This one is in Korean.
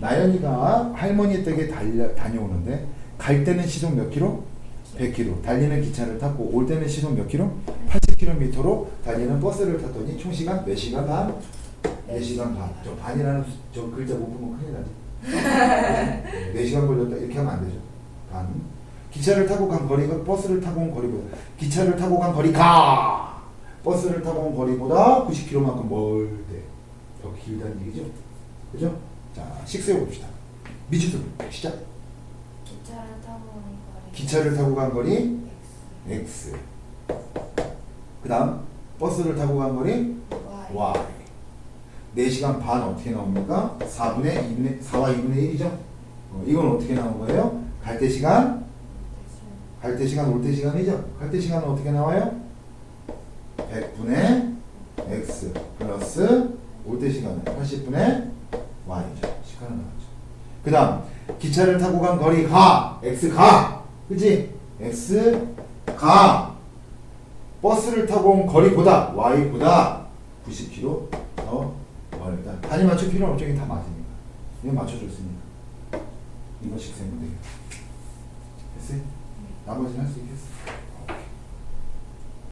나연이가 할머니 댁에 달려, 다녀오는데 갈 때는 시속 몇 킬로? 100km. 달리는 기차를 탔고 올 때는 시속 몇 킬로? 80km로 달리는 버스를 탔더니 총 시간 몇 시간 반? 4시간 반. 저 반이라는 수- 저 글자 못 보면 큰일 나지. 4시간 걸렸다 이렇게 하면 안 되죠. 반. 기차를 타고 간 거리가 버스를 타고 온 거리보다 기차를 타고 간 거리가 버스를 타고 온 거리보다 90km만큼 멀대. 더 길다는 얘기죠. 그죠? 자, 식세해 봅시다. 미주도 시작. 기차를 타고 오는 거리. 기차를 타고 간 거리 X. 그다음 버스를 타고 간 거리 Y. Y. 4시간 반 어떻게 나옵니까? 4분의 2분의 4와 2분의 1이죠. 어, 이건 어떻게 나온 거예요? 갈 때 시간, 갈 때 시간, 올 때 시간이죠. 갈 때 시간은 어떻게 나와요? 100분의 X 플러스 올 때 시간은 80분의 Y죠. 시간은 나왔죠. 그 다음 기차를 타고 간 거리 가 X 가 그지? X 가 버스를 타고 온 거리보다 Y보다 90km 더 멀다. 단위 맞출 필요는 없죠. 이게 다 맞으니까. 이거 맞춰줬으니까. 이거 식생 문제. 됐어요? 나머지는 할 수 있겠어.